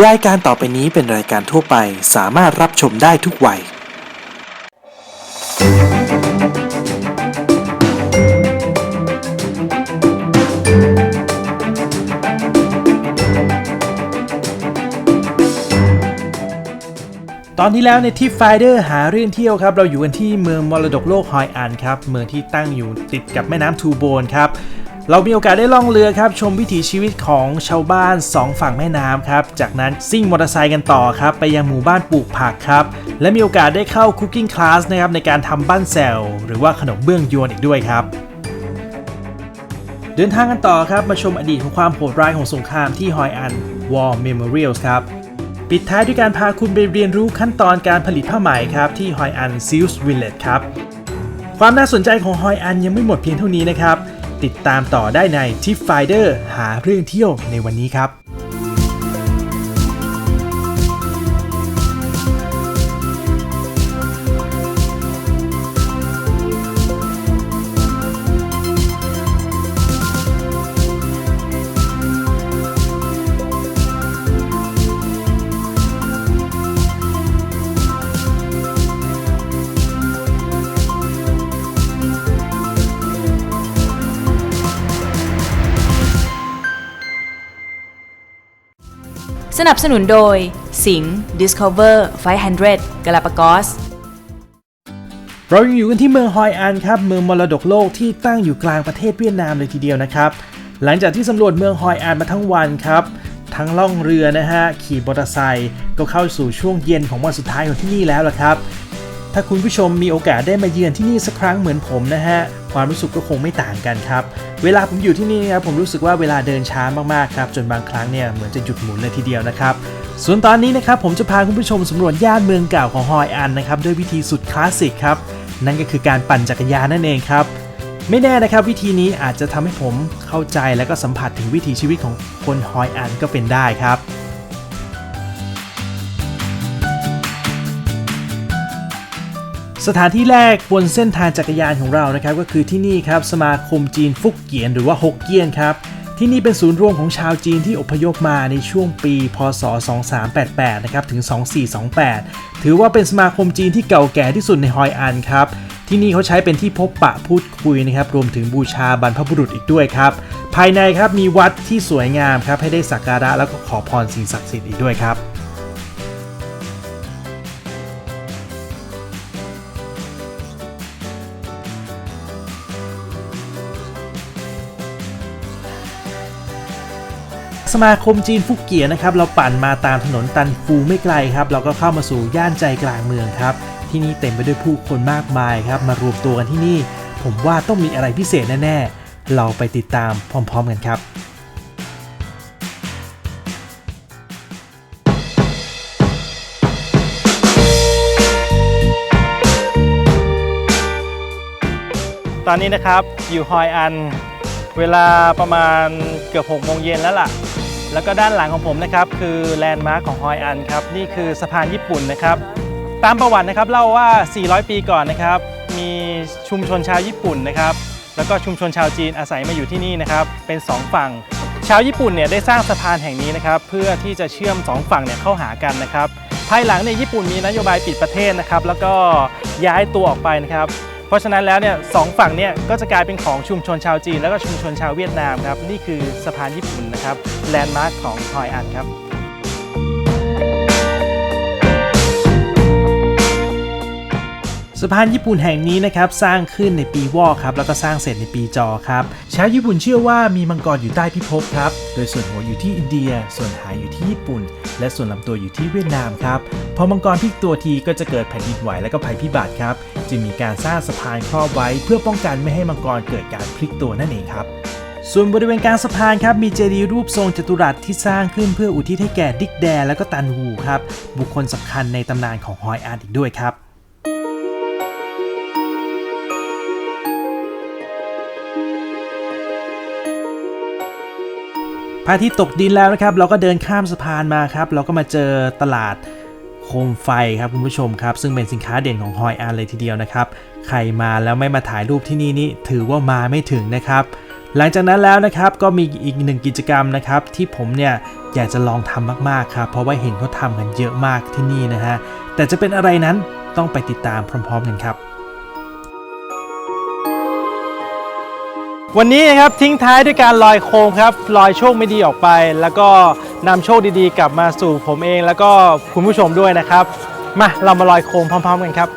รายการต่อไปนี้เป็นรายการทั่วไปสามารถรับชมได้ทุกวัย ตอนที่แล้วในที่ไฟเดอร์หาเรื่องเที่ยวครับ เราอยู่กันที่เมืองมรดกโลกฮอยอันครับ เมืองที่ตั้งอยู่ติดกับแม่น้ำทูโบนครับ เรามีโอกาสได้ล่องเรือครับ ชมวิถีชีวิตของชาวบ้าน 2 ฝั่งแม่น้ำครับ จากนั้นซิ่งมอเตอร์ไซค์กันต่อครับ ไปยังหมู่บ้านปลูกผักครับ และมีโอกาสได้เข้าคุกกิ้งคลาสนะครับในการทำบ้านแซลหรือว่าขนมเบื้องยวนอีกด้วยครับเดินทางกันต่อครับ มาชมอดีตของความโหดร้ายของสงครามที่ฮอยอัน War Memorials ครับ ปิดท้ายด้วยการพาคุณไปเรียนรู้ขั้นตอนการผลิตผ้าไหมครับ ที่ฮอยอันซิลส์วิลเลจครับ ความน่าสนใจของฮอยอันยังไม่หมดเพียงเท่านี้นะครับ ติดตามต่อได้ในทิปไฟเดอร์หาเรื่องเที่ยวในวันนี้ครับ สนับสนุนโดย สิง Discover 500 Galapagos เรายังอยู่กันที่เมืองฮอยอันครับ เมืองมรดกโลกที่ตั้งอยู่กลางประเทศเวียดนามเลยทีเดียวนะครับ หลังจากที่สำรวจเมืองฮอยอันมาทั้งวันครับ ทั้งล่องเรือนะฮะ ขี่มอเตอร์ไซค์ก็เข้าสู่ช่วงเย็นของวันสุดท้ายของที่นี่แล้วละครับ ถ้าคุณผู้ชมมีโอกาสได้มาเยือนที่นี่สักครั้งเหมือนผมนะฮะ ความรู้สึกก็คงไม่ต่างกันครับ เวลาผมอยู่ที่นี่นะครับผมรู้สึกว่าเวลาเดินช้ามากๆครับ จนบางครั้งเนี่ยเหมือนจะหยุดหมุนเลยทีเดียวนะครับ ส่วนตอนนี้นะครับผมจะพาคุณผู้ชมสำรวจย่านเมืองเก่าของฮอยอันนะครับด้วยวิธีสุดคลาสสิกครับ นั่นก็คือการปั่นจักรยานนั่นเองครับไม่แน่นะครับวิธีนี้อาจจะทำให้ผมเข้าใจและก็สัมผัสถึงวิถีชีวิตของคนฮอยอันก็เป็นได้ครับ สถานที่แรกบนเส้นทางจักรยานของเรานะครับก็คือที่นี่ครับสมาคมจีนฟุกเกียนหรือว่าฮกเกี้ยนครับที่นี่เป็นศูนย์รวมของชาวจีนที่อพยพมาในช่วงปี พศ 2388 นะครับถึง 2428 ถือว่าเป็นสมาคมจีนที่เก่าแก่ที่สุดในฮอยอันครับที่นี่เขาใช้เป็นที่พบปะพูดคุยนะครับรวมถึงบูชาบรรพบุรุษอีกด้วยครับภายในครับมีวัดที่สวยงามครับให้ได้สักการะแล้วก็ขอพรสิ่งศักดิ์สิทธิ์อีกด้วยครับ สมาคมจีนฟุกเกียนะครับเราปั่นมาตามถนนตันฟูไม่ไกลครับเราก็เข้ามาสู่ย่านใจกลางเมืองครับที่นี่เต็มไปด้วยผู้คนมากมายครับมารวมตัวกันที่นี่ ผมว่าต้องมีอะไรพิเศษแน่ๆ เราไปติดตามพร้อมๆกันครับตอนนี้นะครับอยู่ฮอยอัน เวลาประมาณเกือบ6โมงเย็นแล้วล่ะ แล้วก็ด้านหลังของผมนะครับคือแลนด์มาร์คของฮอยอันครับนี่คือสะพานญี่ปุ่นนะครับ ตามประวัตินะครับเล่าว่า 400 ปีก่อนนะครับ มีชุมชนชาวญี่ปุ่นนะครับแล้วก็ชุมชนชาวจีนอาศัยมาอยู่ที่นี่นะครับเป็น 2 ฝั่ง ชาวญี่ปุ่นเนี่ยได้สร้างสะพานแห่งนี้นะครับเพื่อที่จะเชื่อม 2 ฝั่งเนี่ยเข้าหากันนะครับภายหลังเนี่ยญี่ปุ่นมีนโยบายปิดประเทศนะครับแล้วก็ย้ายตัวออกไปนะครับ เพราะฉะนั้นแล้วเนี่ยสองฝั่งเนี่ยก็จะกลายเป็นของชุมชนชาวจีน แล้วก็ชุมชนชาวเวียดนามครับนี่คือสะพานญี่ปุ่นนะครับแลนด์มาร์คของฮอยอันครับ สะพานญี่ปุ่นแห่งนี้นะครับสร้างขึ้นในปีวอกครับแล้วก็สร้างเสร็จในปีจอครับชาวญี่ปุ่นเชื่อว่ามีมังกรอยู่ใต้พิภพครับ โดยส่วนหัวอยู่ที่อินเดีย ส่วนหางอยู่ที่ญี่ปุ่น และส่วนลำตัวอยู่ที่เวียดนามครับพอมังกรพลิกตัวทีก็จะเกิดแผ่นดินไหวและก็ภัยพิบัติครับจึงมีการสร้างสะพานครอบไว้ เพื่อป้องกันไม่ให้มังกรเกิดการพลิกตัวนั่นเองครับส่วนบริเวณกลางสะพานครับมีเจดีย์รูปทรงจัตุรัสที่สร้างขึ้นเพื่ออุทิศให้แก่ดิกแดและก็ตันวูครับบุคคลสำคัญในตำนานของฮอยอาร์ตอีกด้วยครับ พระอาทิตย์ตกดินแล้วนะครับ เราก็เดินข้ามสะพานมาครับ เราก็มาเจอตลาดโคมไฟครับคุณผู้ชมครับ ซึ่งเป็นสินค้าเด่นของฮอยอันเลยทีเดียวนะครับ ใครมาแล้วไม่มาถ่ายรูปที่นี่นี่ถือว่ามาไม่ถึงนะครับ หลังจากนั้นแล้วนะครับก็มีอีกหนึ่งกิจกรรมนะครับ ที่ผมเนี่ยอยากจะลองทำมากๆครับ เพราะว่าเห็นเขาทำกันเยอะมากที่นี่นะฮะแต่จะเป็นอะไรนั้นต้องไปติดตามพร้อม ๆ กันครับ วันนี้นะครับทิ้งท้ายด้วยการลอยโคมครับลอยโชคไม่ดีออกไป แล้วก็นำโชคดีๆ กลับมาสู่ผมเอง แล้วก็คุณผู้ชมด้วยนะครับ มาเรามาลอยโคมพร้อม ๆ กันครับ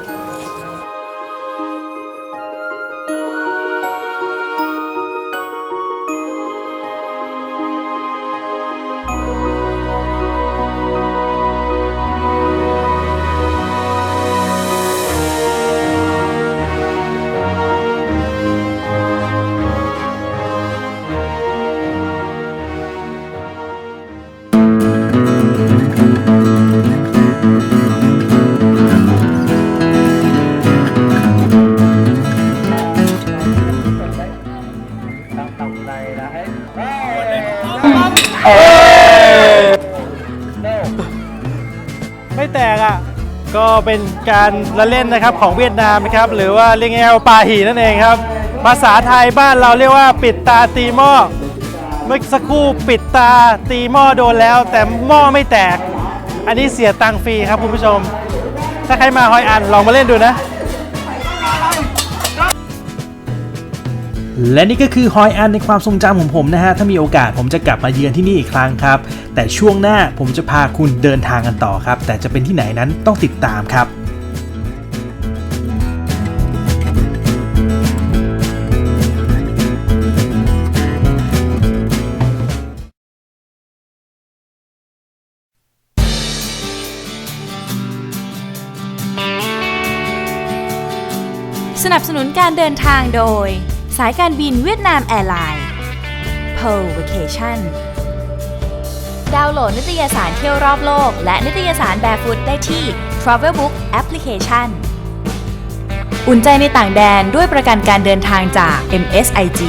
การละเล่นนะครับของเวียดนามนะครับหรือว่าเรียกง่ายๆว่าปาหีนั่นเองครับ ภาษาไทยบ้านเราเรียกว่าปิดตาตีหม้อเมื่อสักครู่ปิดตาตีหม้อโดนแล้ว แต่หม้อไม่แตก อันนี้เสียตังค์ฟรีครับคุณผู้ชม ถ้าใครมาฮอยอันลองมาเล่นดูนะ และนี่ก็คือฮอยอันในความทรงจำของผมนะฮะ ถ้ามีโอกาสผมจะกลับมาเยือนที่นี่อีกครั้งครับ แต่ช่วงหน้าผมจะพาคุณเดินทางกันต่อครับ แต่จะเป็นที่ไหนนั้นต้องติดตามครับ การเดินทางโดย สายการบินเวียดนามแอร์ไลน์ Pearl Vacation ดาวน์โหลดนิตยสารเที่ยวรอบโลก และนิตยสาร Barefoot ได้ที่ Travelbook Application อุ่นใจในต่างแดนด้วยประกันการเดินทางจาก MSIG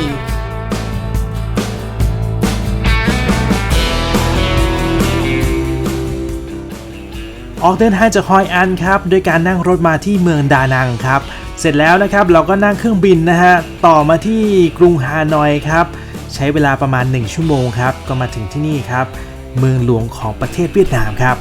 ออกเดินทางจากฮอยอันครับ โดยการนั่งรถมาที่เมืองดานังครับ เสร็จแล้วนะครับเราก็นั่งเครื่องบินนะฮะต่อมาที่กรุงฮานอยครับใช้เวลาประมาณ 1 ชั่วโมงครับก็มาถึงที่นี่ครับ เมืองหลวงของประเทศเวียดนามครับ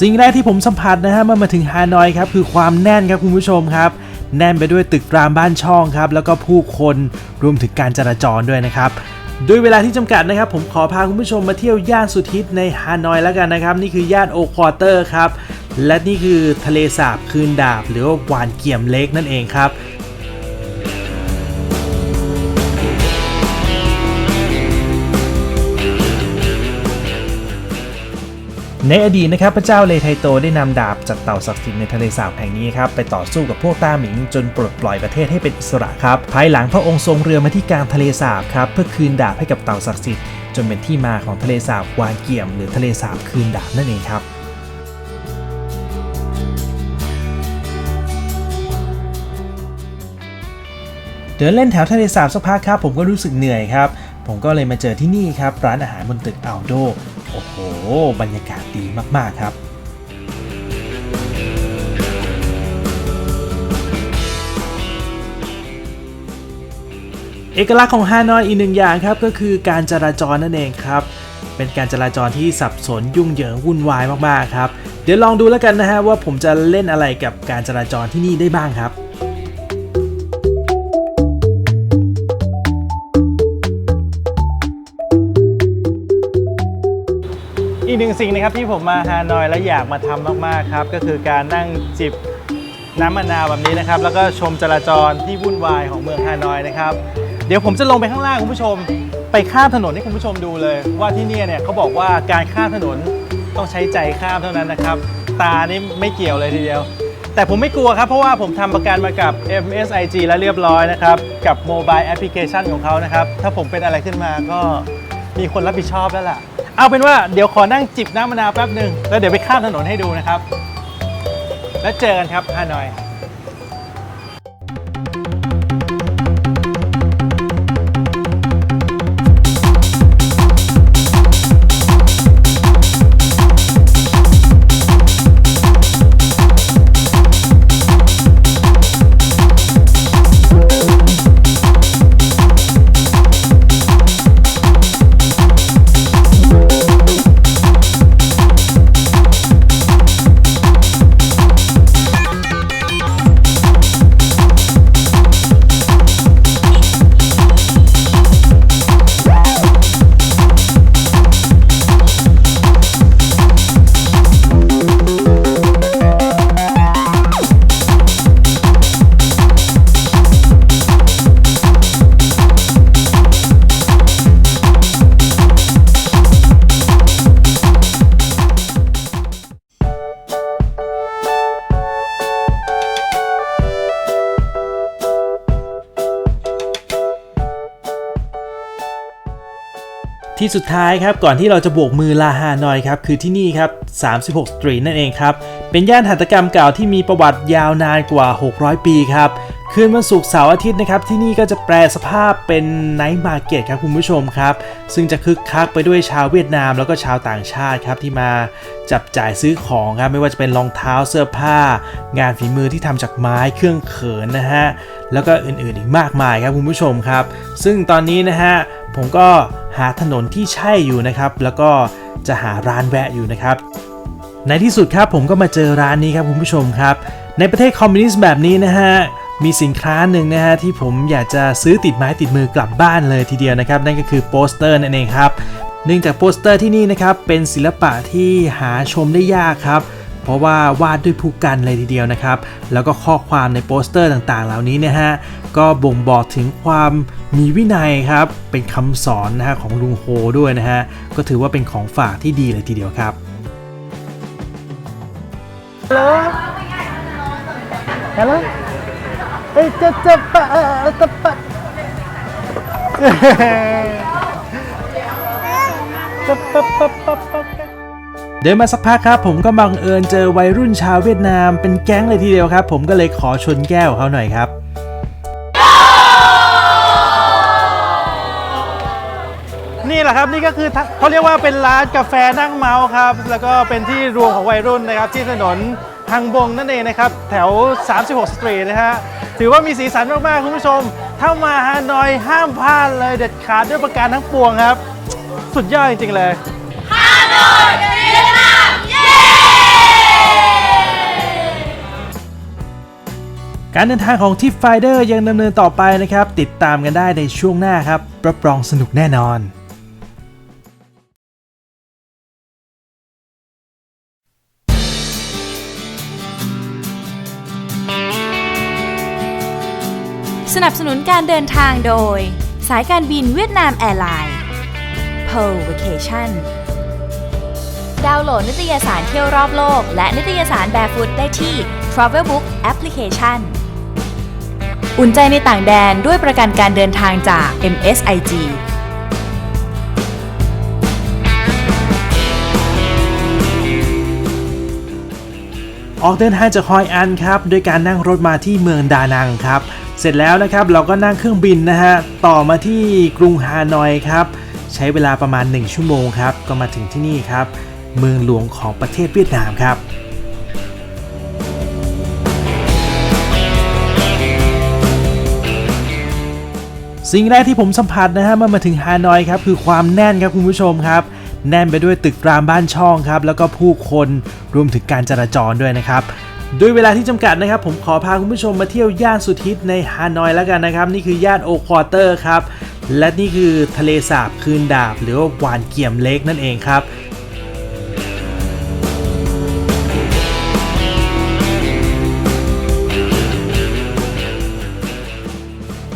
สิ่งแรกที่ผมสัมผัสนะฮะเมื่อมาถึงฮานอยครับคือความแน่นครับคุณผู้ชมครับ แน่นไปด้วยตึกรามบ้านช่องครับแล้วก็ผู้คนรวมถึงการจราจรด้วยนะครับ ด้วยเวลาที่จำกัดนะครับ ผมขอพาคุณผู้ชมมาเที่ยวย่านสุดฮิตในฮานอยแล้วกันนะครับ นี่คือย่านโอควอเตอร์ครับ และนี่คือทะเลสาบคืนดาบ หรือว่าหวานเกี่ยมเล็กนั่นเองครับ ในอดีตนะครับพระเจ้าเลไทโตได้นำดาบจากเต่าศักดิ์สิทธิ์ในทะเลสาบแห่งนี้ครับไปต่อสู้กับพวกต้าหมิงจนปลดปล่อยประเทศให้เป็นอิสระครับภายหลังพระองค์ทรงเรือมาที่กลางทะเลสาบครับเพื่อคืนดาบให้กับเต่าศักดิ์สิทธิ์จนเป็นที่มาของทะเลสาบวานเกี่ยม หรือทะเลสาบคืนดาบนั่นเองครับเดินเล่นแถวทะเลสาบสักพักครับผมก็รู้สึกเหนื่อยครับผมก็เลยมาเจอที่นี่ครับร้านอาหารบนตึกอัลโด โอ้โห บรรยากาศดีมาก ๆ ครับ เอกลักษณ์ของฮานอยอีกหนึ่งอย่างครับ ก็คือการจราจรนั่นเองครับ เป็นการจราจรที่สับสนยุ่งเหยิงวุ่นวายมาก ๆ ครับ เดี๋ยวลองดูแล้วกันนะฮะว่าผมจะเล่นอะไรกับการจราจรที่นี่ได้บ้างครับ อีกหนึ่งสิ่งนะครับที่ผมมาฮานอยแล้วอยากมาทำมากๆครับ ก็คือการนั่งจิบน้ำมะนาวแบบนี้นะครับ แล้วก็ชมจราจรที่วุ่นวายของเมืองฮานอยนะครับ เดี๋ยวผมจะลงไปข้างล่างคุณผู้ชม ไปข้ามถนนให้คุณผู้ชมดูเลย ว่าที่เนี่ยเนี่ยเขาบอกว่าการข้ามถนนต้องใช้ใจข้ามเท่านั้นนะครับ ตานี่ไม่เกี่ยวเลยทีเดียว แต่ผมไม่กลัวครับ เพราะว่าผมทำประกันมากับ MSIG แล้วเรียบร้อยนะครับ กับโมบายแอปพลิเคชันของเขานะครับ ถ้าผมเป็นอะไรขึ้นมาก็มีคนรับผิดชอบแล้วล่ะ เอาเป็นว่าเดี๋ยวขอนั่งจิบน้ำมะนาวแป๊บหนึ่งแล้วเดี๋ยวไปข้ามถนนให้ดูนะครับ แล้วเจอกันครับฮานอย ที่สุดท้ายครับก่อนที่เราจะโบกมือลาฮานอยครับคือที่นี่ครับ 36 สตรีทนั่นเองครับ เป็นย่านหัตถกรรมเก่าที่มีประวัติยาวนานกว่า 600 ปีครับคืนวันศุกร์เสาร์อาทิตย์นะครับที่นี่ก็จะแปลสภาพเป็นไนท์มาร์เก็ตครับคุณผู้ชมครับ ซึ่งจะคึกคักไปด้วยชาวเวียดนาม แล้วก็ชาวต่างชาติครับที่มาจับจ่ายซื้อของครับไม่ว่าจะเป็นรองเท้าเสื้อผ้า งานฝีมือที่ทำจากไม้เครื่องเขินนะฮะแล้วก็อื่นๆอีกมากมายครับคุณผู้ชมครับ ซึ่งตอนนี้นะฮะ ผมก็หาถนนที่ใช่อยู่นะครับ แล้วก็จะหาร้านแวะอยู่นะครับ ในที่สุดครับผมก็มาเจอร้านนี้ครับคุณผู้ชมครับ ในประเทศคอมมิวนิสต์แบบนี้นะฮะมีสินค้าหนึ่งนะฮะที่ผมอยากจะซื้อติดไม้ติดมือกลับบ้านเลยทีเดียวนะครับ นั่นก็คือโปสเตอร์นั่นเองครับเนื่องจากโปสเตอร์ที่นี่นะครับเป็นศิลปะที่หาชมได้ยากครับ เพราะว่าวาดด้วยผู้กันเลยทีเดียวนะครับ แล้วก็ข้อความในโปสเตอร์ต่างๆ เหล่านี้นะฮะก็บ่งบอกถึงความมีวินัยครับ เป็นคำสอนนะฮะของลุงโฮด้วยนะฮะก็ถือว่าเป็นของฝากที่ดีเลยทีเดียวครับ Hello? Eh, cepat, eh, tepat. Tepat, tepat, tepat. เดินมาสักพักครับ ผมก็บังเอิญเจอวัยรุ่นชาวเวียดนามเป็นแก๊งเลยทีเดียวครับ ผมก็เลยขอชนแก้วเขาหน่อยครับนี่แหละครับนี่ก็คือเขาเรียกว่าเป็นร้านกาแฟนั่งเมาส์ครับ แล้วก็เป็นที่รวมของวัยรุ่นนะครับ ที่ถนนฮังบงนั่นเองนะครับ แถว 36 สตรีทนะฮะถือว่ามีสีสันมาก ๆ คุณผู้ชม ถ้ามาฮานอยห้ามพลาดเลยเด็ดขาดด้วยประการทั้งปวงครับ สุดยอดจริง ๆ เลย การเดินทางของทิปไฟเดอร์ยังดำเนินต่อไปนะครับ ติดตามกันได้ในช่วงหน้าครับ รับรองสนุกแน่นอน สนับสนุนการเดินทางโดย สายการบินเวียดนามแอร์ไลน์ Pearl Vacation ดาวน์โหลดนิตยสารเที่ยวรอบโลก และนิตยสาร Barefoot ได้ที่ Travelbook Application อุ่นใจในต่างแดนด้วยประกันการเดินทางจาก MSIG ออกเดินทางจากฮอยอันครับด้วยการนั่งรถมาที่เมืองดานังครับ เสร็จแล้วนะครับเราก็นั่งเครื่องบินนะฮะต่อมาที่กรุงฮานอยครับใช้เวลาประมาณ 1 ชั่วโมงครับก็มาถึงที่นี่ครับ เมืองหลวงของประเทศเวียดนามครับ สิ่งแรกที่ผมสัมผัสนะฮะเมื่อมาถึงฮานอยครับคือความแน่นครับคุณผู้ชมครับ แน่นไปด้วยตึกรามบ้านช่องครับแล้วก็ผู้คนรวมถึงการจราจรด้วยนะครับด้วยเวลาที่จำกัดนะครับ ผมขอพาคุณผู้ชมมาเที่ยวย่านสุดฮิตในฮานอยแล้วกันนะครับ นี่คือย่านโอควอเตอร์ครับ และนี่คือทะเลสาบคืนดาบ หรือว่าหวานเกี่ยมเล็กนั่นเองครับ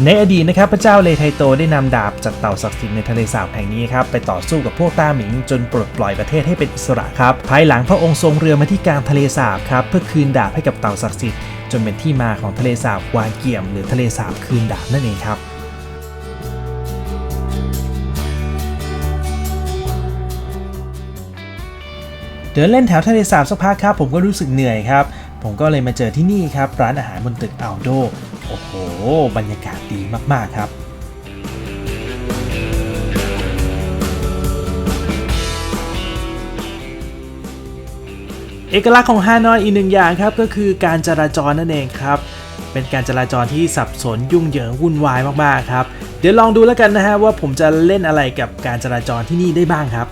ในอดีตนะครับพระเจ้าเลไทโตได้นำดาบจากเต่าศักดิ์สิทธิ์ในทะเลสาบแห่งนี้ครับไปต่อสู้กับพวกต้าหมิงจนปลดปล่อยประเทศให้เป็นอิสระครับ ภายหลังพระองค์ทรงเรือมาที่กลางทะเลสาบครับเพื่อคืนดาบให้กับเต่าศักดิ์สิทธิ์จนเป็นที่มาของทะเลสาบวานเกี่ยม หรือทะเลสาบคืนดาบนั่นเองครับเดินเล่นแถวทะเลสาบสักพักครับผมก็รู้สึกเหนื่อยครับผมก็เลยมาเจอที่นี่ครับร้านอาหารบนตึกอัลโด โอ้โห บรรยากาศดีมาก ๆ ครับ เอกลักษณ์ของฮานอยอีกหนึ่งอย่างครับ ก็คือการจราจรนั่นเองครับ เป็นการจราจรที่สับสนยุ่งเหยิงวุ่นวายมาก ๆ ครับ เดี๋ยวลองดูแล้วกันนะฮะว่าผมจะเล่นอะไรกับการจราจรที่นี่ได้บ้างครับ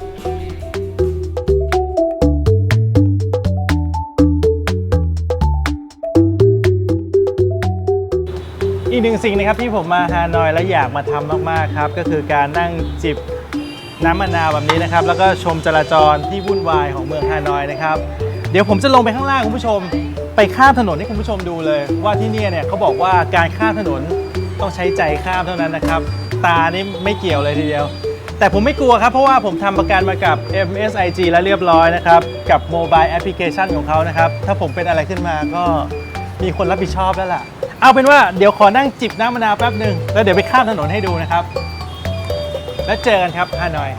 อีกหนึ่งสิ่งนะครับที่ผมมาฮานอยและอยากมาทำมากๆครับ ก็คือการนั่งจิบน้ำมะนาวแบบนี้นะครับ แล้วก็ชมจราจรที่วุ่นวายของเมืองฮานอยนะครับ เดี๋ยวผมจะลงไปข้างล่างคุณผู้ชม ไปข้ามถนนให้คุณผู้ชมดูเลย ว่าที่เนี่ยเนี่ยเขาบอกว่าการข้ามถนนต้องใช้ใจข้ามเท่านั้นนะครับ ตานี่ไม่เกี่ยวเลยทีเดียว แต่ผมไม่กลัวครับ เพราะว่าผมทำประกันมากับ MSIG แล้วเรียบร้อยนะครับ กับโมบายแอปพลิเคชันของเขานะครับ ถ้าผมเป็นอะไรขึ้นมาก็มีคนรับผิดชอบแล้วล่ะ เอาเป็นว่าเดี๋ยวขอนั่งจิบน้ำมะนาวแป๊บหนึ่งแล้วเดี๋ยวไปข้ามถนนให้ดูนะครับ แล้วเจอกันครับฮานอย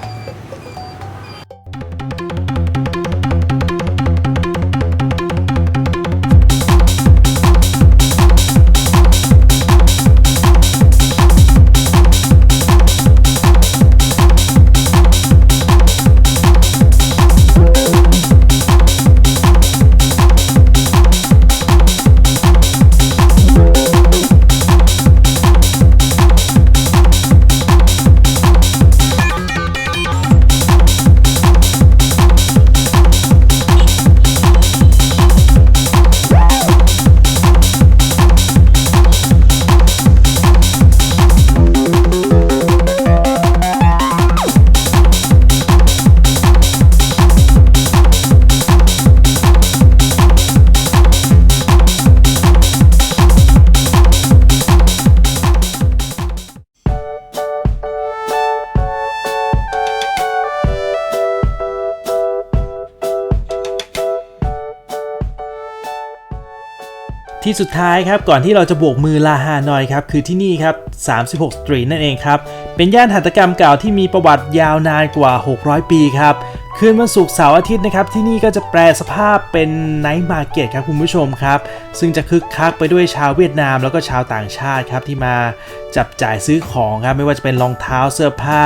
ที่สุดท้ายครับก่อนที่เราจะโบกมือลาฮานอยครับคือที่นี่ครับ 36 สตรีทนั่นเองครับ เป็นย่านหัตถกรรมเก่าที่มีประวัติยาวนานกว่า 600 ปีครับคืนวันศุกร์เสาร์อาทิตย์นะครับที่นี่ก็จะแปลสภาพเป็นไนท์มาร์เก็ตครับคุณผู้ชมครับ ซึ่งจะคึกคักไปด้วยชาวเวียดนาม แล้วก็ชาวต่างชาติครับที่มาจับจ่ายซื้อของครับไม่ว่าจะเป็นรองเท้าเสื้อผ้า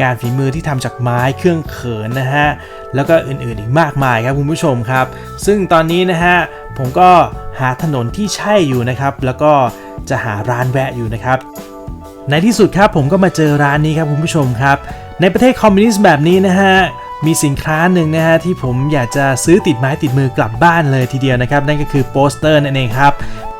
งานฝีมือที่ทำจากไม้เครื่องเขินนะฮะแล้วก็อื่นๆอีกมากมายครับคุณผู้ชมครับ ซึ่งตอนนี้นะฮะ ผมก็หาถนนที่ใช่อยู่นะครับ แล้วก็จะหาร้านแวะอยู่นะครับ ในที่สุดครับผมก็มาเจอร้านนี้ครับคุณผู้ชมครับ ในประเทศคอมมิวนิสต์แบบนี้นะฮะมีสินค้าหนึ่งนะฮะที่ผมอยากจะซื้อติดไม้ติดมือกลับบ้านเลยทีเดียวนะครับ นั่นก็คือโปสเตอร์นั่นเองครับ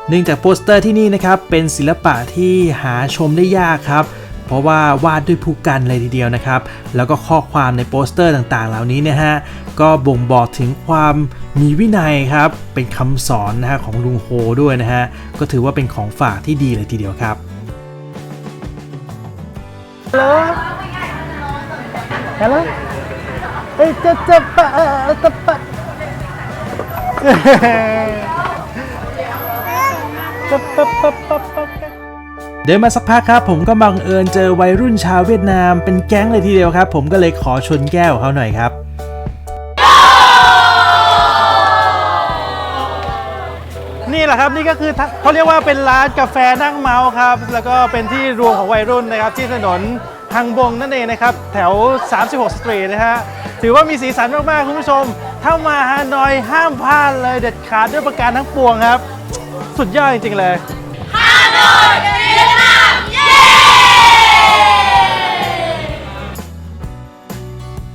เนื่องจากโปสเตอร์ที่นี่นะครับเป็นศิลปะที่หาชมได้ยากครับ เพราะว่าวาดด้วยผู้กันเลยทีเดียวนะครับ แล้วก็ข้อความในโปสเตอร์ต่างๆ เหล่านี้นะฮะก็บ่งบอกถึงความมีวินัยครับ เป็นคำสอนนะฮะของลุงโฮด้วยนะฮะก็ถือว่าเป็นของฝากที่ดีเลยทีเดียวครับ Hello? Eh, cepat, cepat. Cepat, cepat, cepat. เดินมาสักพักครับ ผมก็บังเอิญเจอวัยรุ่นชาวเวียดนามเป็นแก๊งเลยทีเดียวครับ ผมก็เลยขอชนแก้วเขาหน่อยครับนี่แหละครับนี่ก็คือเขาเรียกว่าเป็นร้านกาแฟนั่งเมาส์ครับ แล้วก็เป็นที่รวมของวัยรุ่นนะครับ ที่ถนนทางบงนั่นเองนะครับ แถว 36 สตรีทนะฮะถือว่ามีสีสันมาก ๆ คุณผู้ชม ถ้ามาฮานอยห้ามพลาดเลยเด็ดขาดด้วยประการทั้งปวงครับ สุดยอดจริง ๆ เลย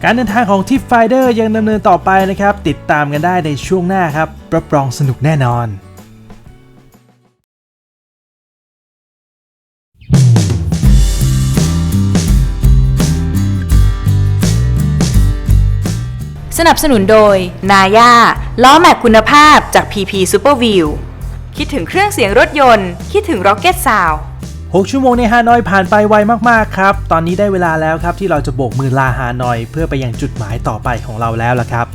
การเดินทางของทิปไฟเดอร์ยังดำเนินต่อไปนะครับ ติดตามกันได้ในช่วงหน้าครับ รับรองสนุกแน่นอน สนับสนุนโดย นาย่าล้อแม็กคุณภาพจาก PP Super View คิดถึงเครื่องเสียงรถยนต์ คิดถึง Rocket Sound 6 ชั่วโมงในฮานอยผ่านไปไวมากๆครับ ตอนนี้ได้เวลาแล้วครับที่เราจะโบกมือลาฮานอย เพื่อไปยังจุดหมายต่อไปของเราแล้วล่ะครับ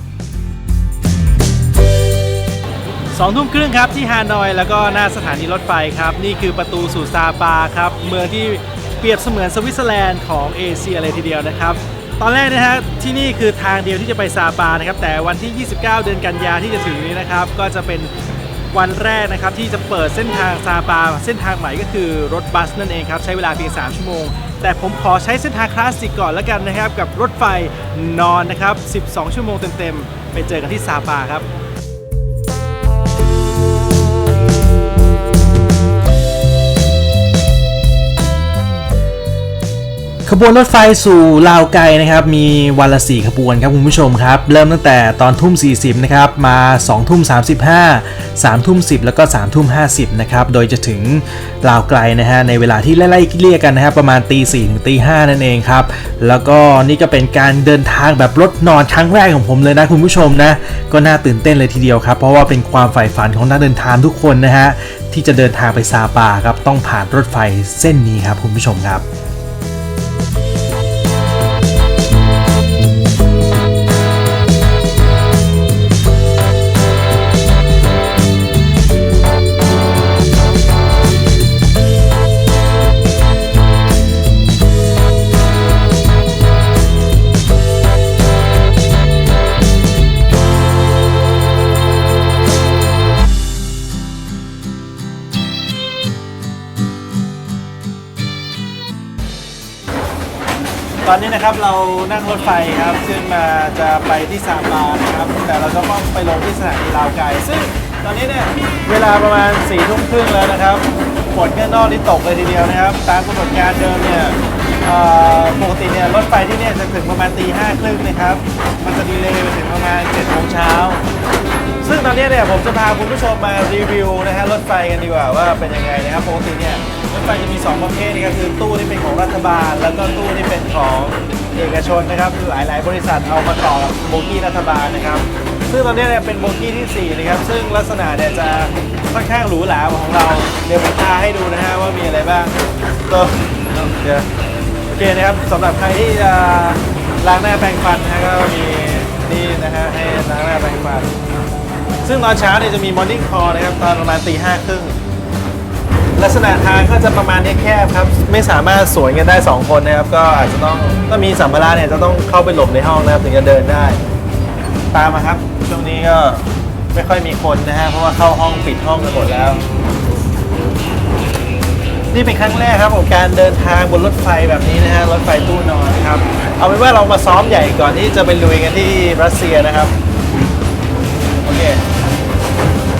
สองทุ่มครึ่งครับที่ฮานอยแล้วก็หน้าสถานีรถไฟครับ นี่คือประตูสู่ซาปาครับ เมืองที่เปรียบเสมือนสวิตเซอร์แลนด์ของเอเชียเลยทีเดียวนะครับ ตอนแรกนะฮะที่นี่คือทางเดียวที่จะไปซาปานะครับ แต่วันที่ 29 เดือนกันยาที่จะถึงนี้นะครับ ก็จะเป็น วันแรกนะครับที่จะเปิดเส้นทางซาปาเส้นทางใหม่ก็คือรถบัสนั่นเองครับใช้เวลาเพียง 3 ชั่วโมง แต่ผมขอใช้เส้นทางคลาสสิกก่อนแล้วกันนะครับ กับรถไฟนอนนะครับ 12 ชั่วโมงเต็มๆ ไปเจอกันที่ซาปาครับ ขบวนรถไฟสู่ลาวไกลนะครับ มีวันละ 4 ขบวนครับคุณผู้ชมครับ เริ่มตั้งแต่ตอนทุ่ม 40 นะครับ มา2ทุ่ม 35 3ทุ่ม 10 แล้วก็3ทุ่ม 50 นะครับ โดยจะถึงลาวไกลนะฮะในเวลาที่ไล่ๆเรียกกันนะครับ ประมาณตี4ถึงตี5นั่นเองครับ แล้วก็นี่ก็เป็นการเดินทางแบบรถนอนครั้งแรกของผมเลยนะคุณผู้ชมนะ ก็น่าตื่นเต้นเลยทีเดียวครับ เพราะว่าเป็นความใฝ่ฝันของนักเดินทางทุกคนนะฮะที่จะเดินทางไปซาปาครับต้องผ่านรถไฟเส้นนี้ครับคุณผู้ชมครับ ตอนนี้นะครับเรานั่งรถไฟครับขึ้นมาจะไปที่ซาปานะครับแต่เราจะต้องไปลงที่สถานีลาวไกซึ่งตอนนี้เนี่ยเวลาประมาณ4ี่ทุ่มครึ่งแล้วนะครับฝนข้างนอกนี่ตกเลยทีเดียวนะครับ ตามกำหนดการเดิมเนี่ยเอ่อปกติเนี่ยรถไฟที่เนี่ยจะถึงประมาณตีห้าครึ่งนะครับ มันจะดีเลยไปถึงประมาณ7จ็ดโมงเช้าซึ่งตอนนี้เนี่ยผมจะพาคุณผู้ชมมารีวิวนะฮะรถไฟกันดีกว่าว่าเป็นยังไงนะครับปกติเนี่ย รถไฟจะมี 2 ประเภทนะครับคือตู้ที่เป็นของรัฐบาล แล้วก็ตู้ที่เป็นของเอกชนนะครับหลายๆบริษัทเอามาต่อโบกี้รัฐบาลนะครับ ซึ่งตอนนี้เนี่ยเป็นโบกี้ที่4นะครับซึ่งลักษณะเนี่ยจะค่อนข้างหรูหราของเราเดี๋ยวผมพาให้ดูนะฮะว่ามีอะไรบ้างตัวเดี๋ยวโอเคนะครับสำหรับใครที่จะล้างหน้าแปรงฟันนะก็มีนี่นะฮะให้ล้างหน้าแปรงฟันซึ่งตอนเช้าเนี่ยจะมี Morning Call นะครับตอนประมาณตีห้าครึ่ง ลักษณะทางก็จะประมาณนี้แคบครับ ไม่สามารถสวนกันได้ 2 คนนะครับ ก็อาจจะต้องถ้ามีสัมภาระเนี่ยจะต้องเข้าไปหลบในห้องนะครับ ถึงจะเดินได้ ตามมาครับ ช่วงนี้ก็ไม่ค่อยมีคนนะฮะเพราะว่าเข้าห้องปิดห้องกันหมดแล้ว นี่เป็นครั้งแรกครับของการเดินทางบนรถไฟแบบนี้นะฮะรถไฟตู้นอนนะครับ เอาเป็นว่าเรามาซ้อมใหญ่ก่อนที่จะไปลุยกันที่รัสเซียนะครับ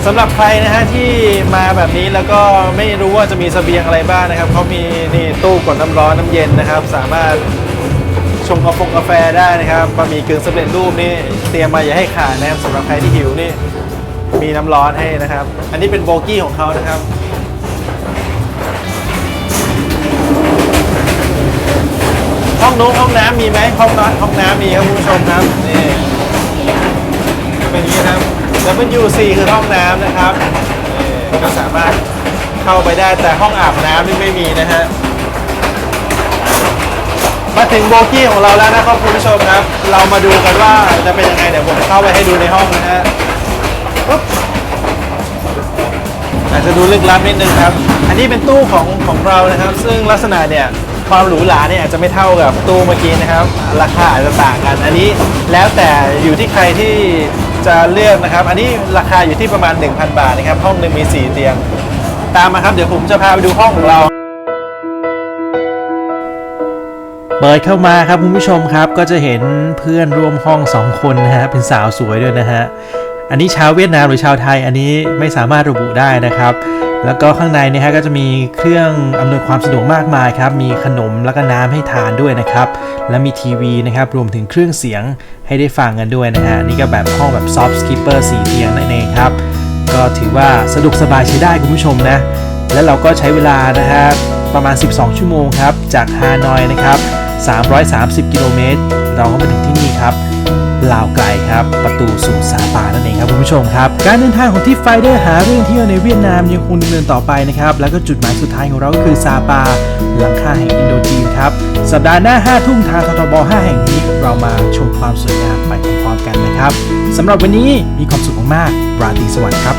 สำหรับใครนะฮะที่มาแบบนี้แล้วก็ไม่รู้ว่าจะมีเสบียงอะไรบ้างนะครับเขามีนี่ตู้กดน้ำร้อนน้ำเย็นนะครับ สามารถชงกาแฟกาแฟได้นะครับบะหมี่กึ่งสำเร็จรูปนี่เตรียมมาอย่าให้ขาดนะครับสำหรับใครที่หิวนี่มีน้ำร้อนให้นะครับ อันนี้เป็นโบกี้ของเขานะครับห้องนุ้งห้องน้ำมีไหมห้องน้ำห้องน้ำมีครับคุณผู้ชมครับนี่เป็นอย่างนี้ครับ W4 คือห้องน้ำนะครับนี่ก็สามารถเข้าไปได้แต่ห้องอาบน้ำนี่ไม่มีนะฮะ มาถึงโบกี้ของเราแล้วนะครับคุณผู้ชมครับ เรามาดูกันว่าจะเป็นยังไงเดี๋ยวผมเข้าไปให้ดูในห้องนะฮะปุ๊บอาจจะดูลึกลับนิดนึงครับ อันนี้เป็นตู้ของของเรานะครับ ซึ่งลักษณะเนี่ยความหรูหราเนี่ยอาจจะไม่เท่ากับตู้เมื่อกี้นะครับ ราคาอาจจะต่างกัน อันนี้แล้วแต่อยู่ที่ใครที่ จะเลือกนะครับ อันนี้ราคาอยู่ที่ประมาณ 1,000 บาทนะครับ ห้องหนึ่งมี 4 เตียง ตามมาครับ เดี๋ยวผมจะพาไปดูห้องของเรา เปิดเข้ามาครับคุณผู้ชมครับก็จะเห็นเพื่อนร่วมห้องสองคนนะฮะเป็นสาวสวยด้วยนะฮะอันนี้ชาวเวียดนามหรือชาวไทยอันนี้ไม่สามารถระบุได้นะครับ แล้วก็ข้างในนี่ฮะก็จะมีเครื่องอำนวยความสะดวกมากมายครับ มีขนมแล้วก็น้ำให้ทานด้วยนะครับ และมีทีวีนะครับ รวมถึงเครื่องเสียงให้ได้ฟังกันด้วยนะฮะ นี่ก็แบบห้องแบบซอฟต์สกิปเปอร์สีเตียงนั่นเองครับ ก็ถือว่าสะดวกสบายใช้ได้คุณผู้ชมนะ และเราก็ใช้เวลานะฮะประมาณ 12 ชั่วโมงครับ จากฮานอยนะครับ 330 กิโลเมตร เราก็มาถึงที่นี่ครับ ลาวไกลครับ ประตูสู่ซาปานั่นเองครับคุณผู้ชมครับ การเดินทางของที่ไฟเดอร์หาเรื่องเที่ยวในเวียดนามยังคงดำเนินต่อไปนะครับ แล้วก็จุดหมายสุดท้ายของเราก็คือซาปาหลังคาแห่งอินโดจีนครับ สัปดาห์หน้า 5 ทุ่มทางททบ 5 แห่งนี้ เรามาชมความสวยงามไปพร้อมๆกันนะครับสำหรับวันนี้มีความสุขมากๆราตรีสวัสดิ์ครับ